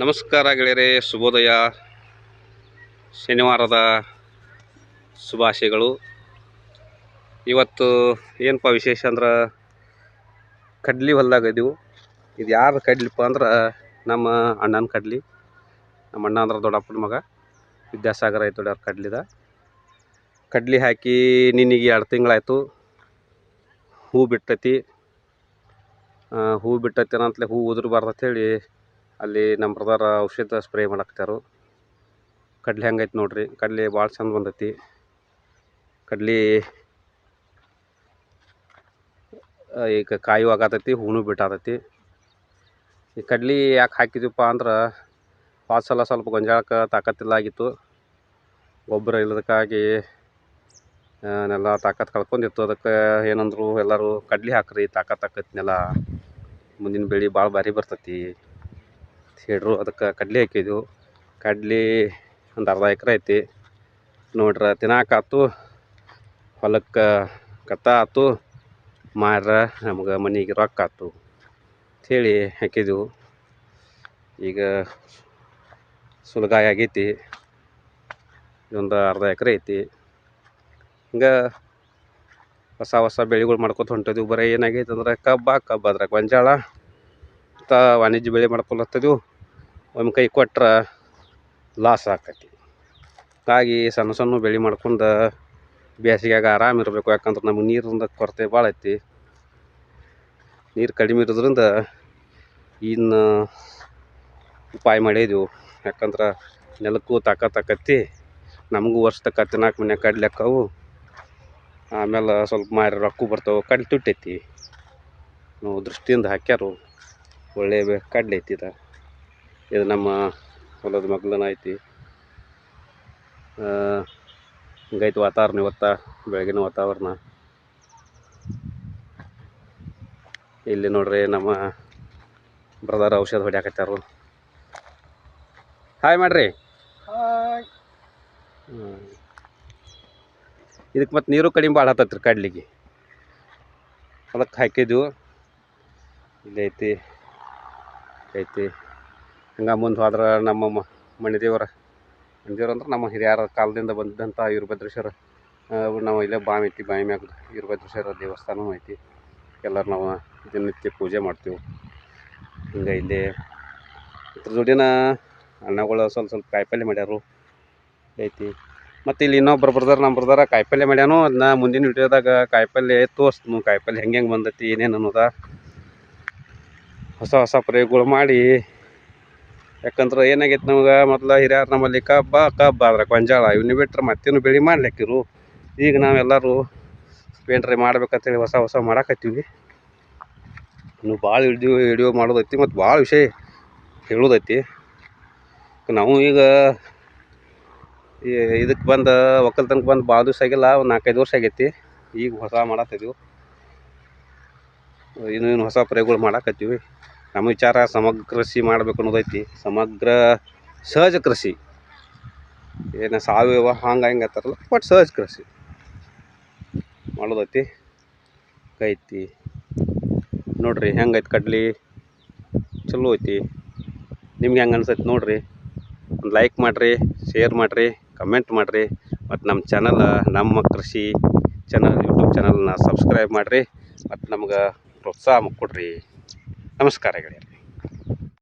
ನಮಸ್ಕಾರ ಗೆಳೆಯರೇ, ಶುಭೋದಯ. ಶನಿವಾರದ ಶುಭಾಶಯಗಳು. ಇವತ್ತು ಏನಪ್ಪ ವಿಶೇಷ ಅಂದ್ರೆ, ಕಡ್ಲಿ ಹೊಲ್ದಾಗ ಇದೀವು. ಇದು ಯಾರು ಕಡ್ಲಿಪ್ಪ ಅಂದ್ರೆ, ನಮ್ಮ ಅಣ್ಣನ ಕಡ್ಲಿ. ನಮ್ಮ ಅಣ್ಣ ಅಂದ್ರೆ ದೊಡ್ಡಪ್ಪನ ಮಗ. ವಿದ್ಯಾಸಾಗರ ಐತೆ ದೊಡ್ಡವ್ರ ಕಡ್ಲಿದ. ಕಡ್ಲಿ ಹಾಕಿ ನಿನಗೆ ಎರಡು ತಿಂಗಳಾಯಿತು. ಹೂ ಬಿಟ್ಟೈತಿ. ಹೂ ಬಿಟ್ಟತಿ ಅಂತಲೇ ಹೂ ಅಂತ ಹೇಳಿ ಅಲ್ಲಿ ನಮ್ಮ ಬ್ರದರ್ ಔಷಧ ಸ್ಪ್ರೇ ಮಾಡಾಕ್ತಾರು ಕಡ್ಲಿ ಹೆಂಗೈತೆ ನೋಡ್ರಿ. ಕಡ್ಲಿ ಭಾಳ ಚಂದ ಬಂದೈತಿ. ಕಡ್ಲಿ ಈಗ ಕಾಯು ಆಗತೈತಿ, ಹೂನು ಬಿಟ್ಟಾತೈತಿ. ಈ ಕಡ್ಲಿ ಯಾಕೆ ಹಾಕಿದ್ವಿಪ್ಪ ಅಂದ್ರೆ ಸಲ ಸ್ವಲ್ಪ ಗೊಂಜಾಳಕ್ಕೆ ತಾಕತ್ತಿಲ್ಲ ಆಗಿತ್ತು ಗೊಬ್ಬರ ಇಲ್ಲದಕ್ಕಾಗಿ ನೆಲ ತಾಕತ್ತು ಕಳ್ಕೊಂಡಿತ್ತು. ಅದಕ್ಕೆ ಏನಂದ್ರು ಎಲ್ಲರೂ ಕಡ್ಲಿ ಹಾಕ್ರಿ ತಾಕತ್ತು ನೆಲ ಮುಂದಿನ ಬೆಳೆ ಭಾಳ ಭಾರಿ ಬರ್ತೈತಿ. ಹೇಳ್ರು. ಅದಕ್ಕೆ ಕಡ್ಲೆ ಹಾಕಿದ್ದೆವು ಕಡ್ಲೆ ಒಂದು ಅರ್ಧ ಎಕರೆ ಐತಿ. ನೋಡ್ರ ತಿನ್ನಾಕಾತು ಹೊಲಕ್ಕೆ ಕತ್ತ ಆತು ಮಾರ ನಮ್ಗೆ ಮನೆಗೆ ರೊಕ್ಕ ಆತು ಅಂಥೇಳಿ ಹಾಕಿದೆವು. ಈಗ ಸುಲಗಾಯ ಆಗೈತಿ. ಇದೊಂದು ಅರ್ಧ ಎಕರೆ ಐತಿ. ಹಿಂಗೆ ಹೊಸ ಹೊಸ ಬೆಳೆಗಳು ಮಾಡ್ಕೊತ ಹೊಂಟಿದ್ವಿ. ಬರೀ ಏನಾಗೈತೆ ಅಂದ್ರೆ ಕಬ್ಬ, ಕಬ್ಬು ಅದ್ರಾಗ ಗೊಂಜಾಳ, ಮತ್ತು ವಾಣಿಜ್ಯ ಬೆಳೆ ಮಾಡ್ಕೊಳತ್ತಿದ್ವು ಒಂದು ಕೈ ಕೊಟ್ರೆ ಲಾಸ್ ಆಕೈತಿ. ಹಾಗಾಗಿ ಸಣ್ಣ ಸಣ್ಣ ಬೆಳೆ ಮಾಡ್ಕೊಂಡು ಬೇಸಿಗೆಯಾಗ ಆರಾಮ ಇರಬೇಕು. ಯಾಕಂದ್ರೆ ನಮಗೆ ನೀರಿಂದ ಕೊರತೆ ಭಾಳ ಐತಿ. ನೀರು ಕಡಿಮೆ ಇರೋದ್ರಿಂದ ಇನ್ನು ಉಪಾಯ ಮಾಡಿದೆವು. ಯಾಕಂದ್ರೆ ನೆಲಕ್ಕೂ ತಾಕತ್ ಆಕತಿ. ನಮಗೂ ವರ್ಷಕ್ಕೆ ತಿನ್ನಾಕ ಮನೆ ಕಡ್ಲೆಕ್ಕವು ಆಮೇಲೆ ಸ್ವಲ್ಪ ಮಾರಿ ರೊಕ್ಕ ಬರ್ತಾವೆ. ಕಡ್ಲೆ ತುಟ್ಟೈತಿ ನಾವು ದೃಷ್ಟಿಯಿಂದ ಹಾಕ್ಯಾರು. ಒಳ್ಳೆಯ ಕಡ್ಲೆ ಐತಿ ಇದು. ಇದು ನಮ್ಮ ಹೊಲದ ಮಗ್ಲನ ಐತಿ. ಹಿಂಗೈತಿ ವಾತಾವರಣ ಇವತ್ತು ಬೆಳಗಿನ ವಾತಾವರಣ. ಇಲ್ಲಿ ನೋಡ್ರಿ ನಮ್ಮ ಬ್ರದರ್ ಔಷಧ ಹೊಡ್ಯಾಕತ್ತಾರು. ಹಾಯ್ ಮಾಡ್ರಿ. ಇದಕ್ಕೆ ಮತ್ತು ನೀರು ಕಡಿಮೆ ಭಾಳ ಹತ್ತತ್ರಿ ಕಡ್ಲಿಗೆ. ಅದಕ್ಕೆ ಹಾಕಿದ್ವು. ಇಲ್ಲಿ ಐತಿ. ಐತಿ. ಹಂಗೆ ಮುಂದೆ ಹೋದ್ರೆ ನಮ್ಮ ಮ- ಮಣಿದೇವ್ರು ದೇವರ ಮನೆ ದೇವ್ರು ಅಂದ್ರೆ ನಮ್ಮ ಹಿರಿಯರ ಕಾಲದಿಂದ ಬಂದಿದ್ದಂಥ ವೀರಭದ್ರೇಶ್ವರ. ನಾವು ಇಲ್ಲೇ ಬಾವಿ ಐತಿ, ಬಾವಿ ಮ್ಯಾಗ ವೀರಭದ್ರೇಶ್ವರ ದೇವಸ್ಥಾನವೂ ಐತಿ. ಎಲ್ಲರೂ ನಾವು ದಿನನಿತ್ಯ ಪೂಜೆ ಮಾಡ್ತೀವಿ. ಹಿಂಗೆ ಇಲ್ಲಿ ಇದ್ರ ಜೋಡಿನ ಅಣ್ಣಗಳು ಸ್ವಲ್ಪ ಸ್ವಲ್ಪ ಕಾಯಿಪಲ್ಲೆ ಮಾಡ್ಯಾರು ಐತಿ. ಮತ್ತು ಇಲ್ಲಿ ಇನ್ನೊಬ್ಬರು ಬರ್ದಾರ ನಮ್ಮ ಬರ್ದಾರ ಕಾಯಿಪಲ್ಲೆ ಮಾಡ್ಯಾನು. ಅದನ್ನ ಮುಂದಿನ ವಿಡಿಯೋದಾಗ ಕಾಯಿಪಲ್ಲೆ ತೋರಿಸ್ತು ಕಾಯಿಪಲ್ಲೆ ಹೆಂಗೆ ಹೆಂಗೆ ಬಂದೈತಿ ಏನೇನು ಅನ್ನೋದ. ಹೊಸ ಹೊಸ ಪ್ರಯೋಗಗಳು ಮಾಡಿ ಯಾಕಂದ್ರೆ ಏನಾಗೈತೆ ನಮ್ಗೆ, ಮೊದ್ಲು ಹಿರಿಯರು ನಮ್ಮಲ್ಲಿ ಕಬ್ಬ ಕಬ್ಬ ಆದ್ರೆ ಗೊಂಜಾಳ ಇವನ್ನ ಬಿಟ್ರೆ ಮತ್ತೇನು ಬೆಳೆ ಮಾಡ್ಲಿಕ್ಕಿರು ಈಗ ನಾವೆಲ್ಲರೂ ಏನ್ರಿ ಮಾಡ್ಬೇಕಂತೇಳಿ ಹೊಸ ಹೊಸ ಮಾಡಾಕತ್ತೀವಿ. ಇನ್ನು ಭಾಳ ವಿಡಿಯೋ ವಿಡಿಯೋ ಮಾಡೋದೈತಿ ಮತ್ತು ಭಾಳ ವಿಷಯ ಹೇಳೋದೈತಿ. ನಾವು ಈಗ ಇದಕ್ಕೆ ಬಂದು ಒಕ್ಕಲ್ತನಕ್ಕೆ ಬಂದು ಭಾಳ ದಿವಸ ಆಗಿಲ್ಲ, ಒಂದು ನಾಲ್ಕೈದು ವರ್ಷ ಆಗೈತಿ. ಈಗ ಹೊಸ ಮಾಡತ್ತಿದ್ದೀವಿ ಇನ್ನೂ ಏನು ಹೊಸ ಪ್ರಯೋಗಗಳು ಮಾಡಾಕತ್ತೀವಿ. ನಮ್ಮ ವಿಚಾರ ಸಮಗ್ರ ಕೃಷಿ ಮಾಡ್ಬೇಕು ಅನ್ನೋದೈತಿ ಸಮಗ್ರ ಸಹಜ ಕೃಷಿ. ಏನು ಸಾವಯವ ಹಂಗೆ ಹಿಂಗೆ ಅಂತಾರಲ್ಲ ಬಟ್ ಸಹಜ ಕೃಷಿ. ಮಾಡೋದೈತಿ. ಐತಿ ನೋಡಿರಿ ಹೆಂಗೈತಿ ಕಡ್ಲಿ? ಚಲೋ ಐತಿ. ನಿಮ್ಗೆ ಹೆಂಗೆ ಅನ್ಸೈತಿ ನೋಡಿರಿ. ಒಂದು ಲೈಕ್ ಮಾಡಿರಿ ಶೇರ್ ಮಾಡಿರಿ ಕಮೆಂಟ್ ಮಾಡಿರಿ. ಮತ್ತು ನಮ್ಮ ಚಾನಲ್ ನಮ್ಮ ಕೃಷಿ ಚಾನಲ್ ಯೂಟ್ಯೂಬ್ ಚಾನಲ್ನ ಸಬ್ಸ್ಕ್ರೈಬ್ ಮಾಡಿರಿ. ಮತ್ತು ನಮ್ಗೆ ಪ್ರೋತ್ಸಾಹ ಕೊಡ್ರಿ. ನಮಸ್ಕಾರ ಗೆಳೆಯರೆ.